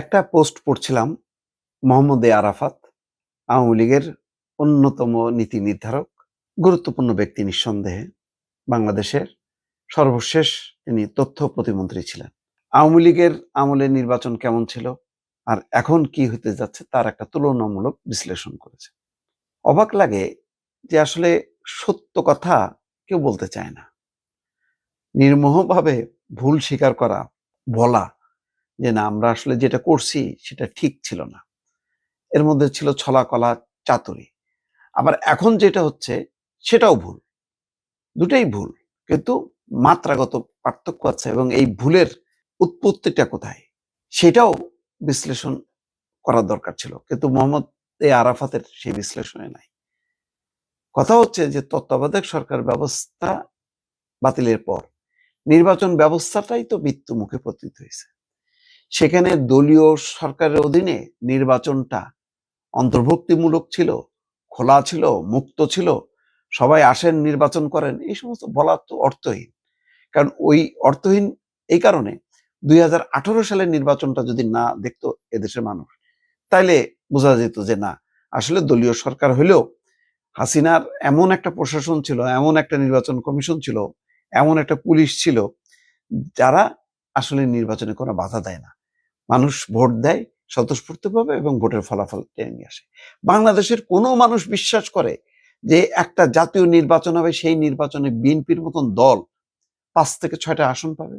একটা পোস্ট পড়ছিলাম মোহাম্মদ এ আরাফাত, আওয়ামী লীগের অন্যতম নীতি নির্ধারক, গুরুত্বপূর্ণ ব্যক্তি নিঃসন্দেহে বাংলাদেশের সর্বশেষ তিনি তথ্য প্রতিমন্ত্রী ছিলেন। আওয়ামী লীগের আমলে নির্বাচন কেমন ছিল আর এখন কি হতে যাচ্ছে তার একটা তুলনামূলক বিশ্লেষণ করেছে। অবাক লাগে যে আসলে সত্য কথা কেউ বলতে চায় না। নির্মোহভাবে ভুল স্বীকার করা, বলা যে না, আমরা আসলে যেটা করছি সেটা ঠিক ছিল না। এর মধ্যে ছিল ছলা কলা চাতুরি। আবার এখন যেটা হচ্ছে সেটাও ভুল। দুটাই ভুল, কিন্তু মাত্রাগত পার্থক্য আছে এবং এই ভুলের উৎপত্তিটা কোথায় সেটাও বিশ্লেষণ করার দরকার ছিল, কিন্তু মোহাম্মদ এ আরাফাতের সেই বিশ্লেষণে নাই। কথা হচ্ছে যে তত্ত্বাবধায়ক সরকার ব্যবস্থা বাতিলের পর, নির্বাচন ব্যবস্থাটাই তো মৃত্যু মুখে পতিত হয়েছে। সেখানে দলীয় সরকারের অধীনে নির্বাচনটা অন্তর্ভুক্তিমূলক ছিল, খোলা ছিল, মুক্ত ছিল, সবাই আসেন, নির্বাচন করেন, এই সমস্ত বলা তো অর্থহীন। কারণ ওই অর্থহীন এই কারণে দুই হাজার আঠারো সালের নির্বাচনটা যদি না দেখতো এদেশের মানুষ, তাইলে বোঝা যেত যে না, আসলে দলীয় সরকার হলেও হাসিনার এমন একটা প্রশাসন ছিল, এমন একটা নির্বাচন কমিশন ছিল, এমন একটা পুলিশ ছিল, যারা আসলে নির্বাচনে কোনো বাধা দেয় না। মানুষ ভোট দেয়, স্বতঃস্ফূর্তভাবে এবং ভোটের ফলাফল টেনে নিয়ে আসে। বাংলাদেশের কোনো মানুষ বিশ্বাস করে যে একটা জাতীয় নির্বাচন হবে, সেই নির্বাচনে বিএনপির মতন দল পাঁচ থেকে ছয়টা আসন পাবে?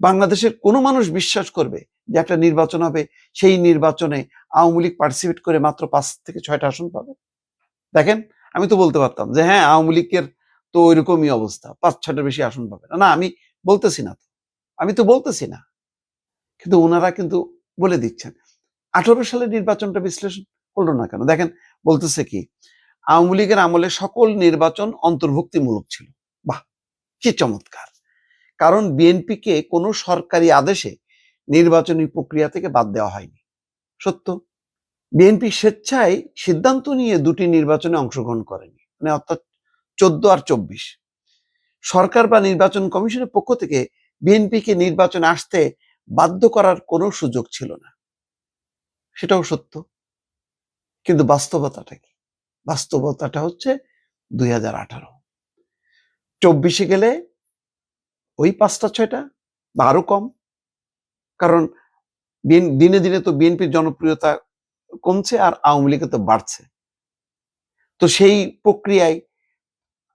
বাংলাদেশের কোনো মানুষ বিশ্বাস করবে যে একটা নির্বাচন হবে, সেই নির্বাচনে আওয়ামী লীগ পার্টিসিপেট করে মাত্র পাঁচ থেকে ছয়টা আসন পাবে? দেখেন, আমি তো বলতে পারতাম যে হ্যাঁ আওয়ামী লীগের তো ওইরকমই অবস্থা, পাঁচ, ছয়টার বেশি আসন পাবে না। না, আমি বলতেছি না আমি তো বলতেছি না। কিন্তু ওনারা কিন্তু বলে দিচ্ছেন। আঠারো সালের নির্বাচনটা বিশ্লেষণ করল না কেন? দেখেন, বলতেছে কি, আওয়ামী লীগের আমলে সকল নির্বাচন অন্তর্ভুক্তিমূলক ছিল। বাহ, কি চমৎকার! কারণ বিএনপিকে কোনো সরকারি আদেশে নির্বাচনী প্রক্রিয়া থেকে বাদ দেওয়া হয়নি। সত্য? বিএনপি স্বেচ্ছায় সিদ্ধান্ত নিয়ে দুটি নির্বাচনে অংশগ্রহণ করেনি মানে অর্থাৎ চোদ্দ আর চব্বিশ। সরকার বা নির্বাচন কমিশনের পক্ষ থেকে বিএনপিকে নির্বাচনে আসতে বাধ্য করার কোনো সুযোগ ছিল না। সেটাও সত্য। কিন্তু বাস্তবতাটা কি? বাস্তবতাটা হচ্ছে দুই হাজার আঠারো। চব্বিশে গেলে ওই পাঁচটা ছয়টা বা আরও কম। কারণ দিনে দিনে তো বিএনপির জনপ্রিয়তা কমছে আর আওয়ামী লীগের তো বাড়ছে। তো সেই প্রক্রিয়ায়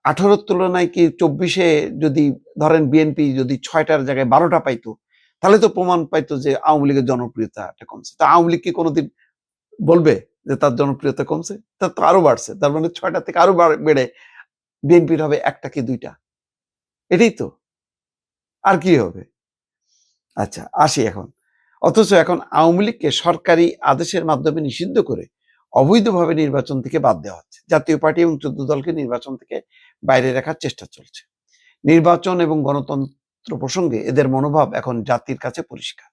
আঠারোর তুলনায় কি চব্বিশে যদি ধরেন বিএনপি যদি ছয়টার জায়গায় বারোটা পাইতো তাহলে তো প্রমাণ পাইতো যে আওয়ামী লীগের জনপ্রিয়তাটা কমছে। তা আওয়ামী লীগ কি কোনোদিন বলবে যে তার জনপ্রিয়তা কমছে? তার তো আরও বাড়ছে। তার মানে ছয়টা থেকে আরও বেড়ে বিএনপির হবে একটা কি দুইটা? এটাই তো। আর কি হবে? আচ্ছা আসি এখন। অথচ এখন আওয়ামী লীগকে সরকারি আদেশের মাধ্যমে নিষিদ্ধ করে অবৈধভাবে নির্বাচন থেকে বাদ দেওয়া হচ্ছে। জাতীয় পার্টি এবং চোদ্দ দলকে নির্বাচন থেকে বাইরে রাখার চেষ্টা চলছে। নির্বাচন এবং গণতন্ত্র প্রসঙ্গে এদের মনোভাব এখন জাতির কাছে পরিষ্কার।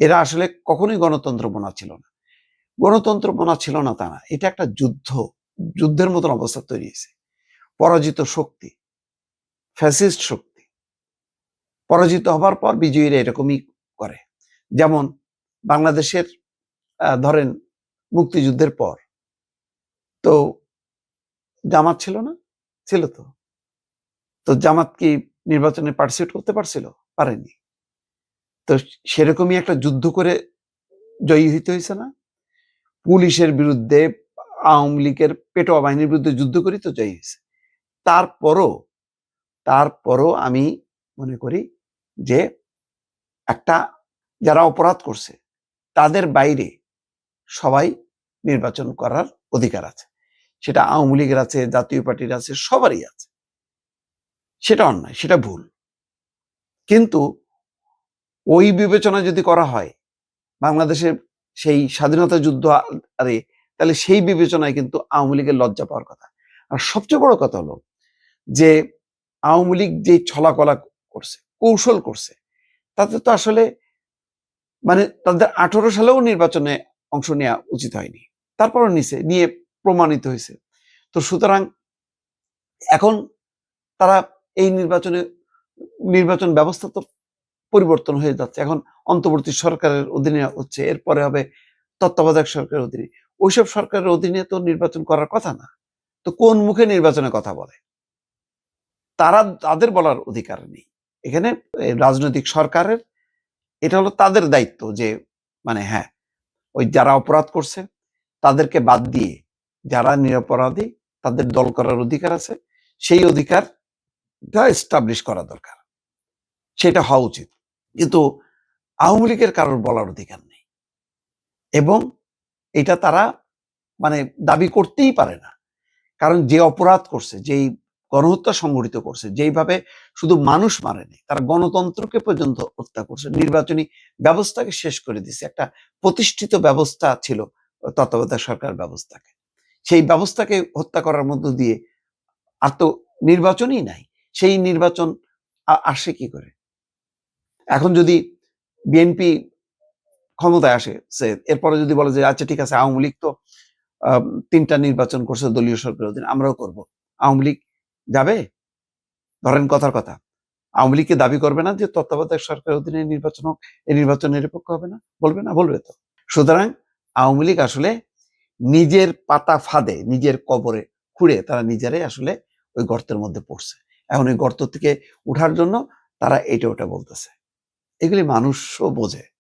এরা আসলে কখনোই গণতন্ত্র মনা ছিল না। গণতন্ত্র বোনা ছিল না তা না, এটা একটা যুদ্ধ, যুদ্ধের মতন অবস্থা তৈরি হয়েছে। পরাজিত শক্তি, ফ্যাসিস্ট শক্তি, পরাজিত হবার পর বিজয়ীরা এরকমই করে। যেমন বাংলাদেশের ধরেন মুক্তিযুদ্ধের পর, তো জামাত ছিল না? ছিল তো। তো জামাত কি নির্বাচনে পার্টিসিপেট করতে পারছিল? পারেনি। তো সেরকমই একটা যুদ্ধ করে জয়ী হইতে হয়েছে না? পুলিশের বিরুদ্ধে, আওয়ামী লীগের পেটোয়া বাহিনীর বিরুদ্ধে যুদ্ধ করি তো জয়ী হয়েছে তারপরও তারপরও আমি মনে করি যে একটা যারা অপরাধ করছে, তাদের বাইরে সবাই নির্বাচন করার অধিকার আছে। সেটা আওয়ামী লীগের আছে, জাতীয় পার্টির আছে, সবারই আছে। সেটা অন্যায়, সেটা ভুল। কিন্তু ওই বিবেচনা যদি করা হয়, বাংলাদেশের সেই স্বাধীনতা যুদ্ধ আরে, তাহলে সেই বিবেচনায় কিন্তু আওয়ামী লীগের লজ্জা পাওয়ার কথা। আর সবচেয়ে বড় কথা হলো যে, আওয়ামী লীগ যে ছলাকলা করছে, কৌশল করছে, তাতে তো আসলে মানে তাদের আঠারো সালেও নির্বাচনে অংশ নেওয়া উচিত হয়নি। তারপরও নিছে, নিয়ে প্রমাণিত হয়েছে। তো সুতরাং এখন তারা এই নির্বাচনে, নির্বাচন ব্যবস্থা তো পরিবর্তন হয়ে যাচ্ছে। এখন অন্তর্বর্তী সরকারের অধীনে হচ্ছে, এরপরে হবে তত্ত্বাবধায়ক সরকারের অধীনে। ওইসব সরকারের অধীনে তো নির্বাচন করার কথা না। তো কোন মুখে নির্বাচনের কথা বলে? তারা, তাদের বলার অধিকার নেই। এখানে রাজনৈতিক সরকারের, এটা হলো তাদের দায়িত্ব যে মানে হ্যাঁ ওই যারা অপরাধ করছে, তাদেরকে বাদ দিয়ে যারা নিরপরাধী, তাদের দল করার অধিকার আছে। সেই অধিকারটা এস্টাবলিশ করা দরকার। সেটা হওয়া উচিত। কিন্তু আওয়ামী লীগের কারোর বলার অধিকার নেই। এবং এটা তারা মানে দাবি করতেই পারে না। কারণ যে অপরাধ করছে, যেই গণহত্যা সংগঠিত করছে, যেইভাবে শুধু মানুষ মারেনি, তারা গণতন্ত্রকে পর্যন্ত হত্যা করছে। নির্বাচনী ব্যবস্থাকে শেষ করে দিছে একটা প্রতিষ্ঠিত ব্যবস্থা ছিল তত্ত্বাবধায়ক সরকার ব্যবস্থাকে। সেই ব্যবস্থাকে হত্যা করার মধ্য দিয়ে আর তো নির্বাচনই নাই। সেই নির্বাচন আসে কি করে? এখন যদি বিএনপি ক্ষমতায় আসে, সে এরপরে যদি বলে যে আচ্ছা ঠিক আছে, আওয়ামী লীগ তো তিনটা নির্বাচন করছে দলীয় সরকারের অধীনে, আমরাও করব। আওয়ামী লীগ যাবে? ধরেন কথার কথা, আওয়ামী লীগকে দাবি করবে না যে, তত্ত্বাবধায়ক সরকারের অধীনে নির্বাচন হোক, এই নির্বাচন নিরপেক্ষ হবে না? বলবে না, বলবে তো। সুতরাং আওয়ামী লীগ আসলে নিজের পাতা ফাঁদে, নিজের কবরে খুঁড়ে তারা নিজেরাই আসলে ওই গর্তের মধ্যে পড়ছে। এখন এই গর্ত থেকে উঠার জন্য তারা এটা ওটা বলতেছে। এগুলি মানুষও বোঝে।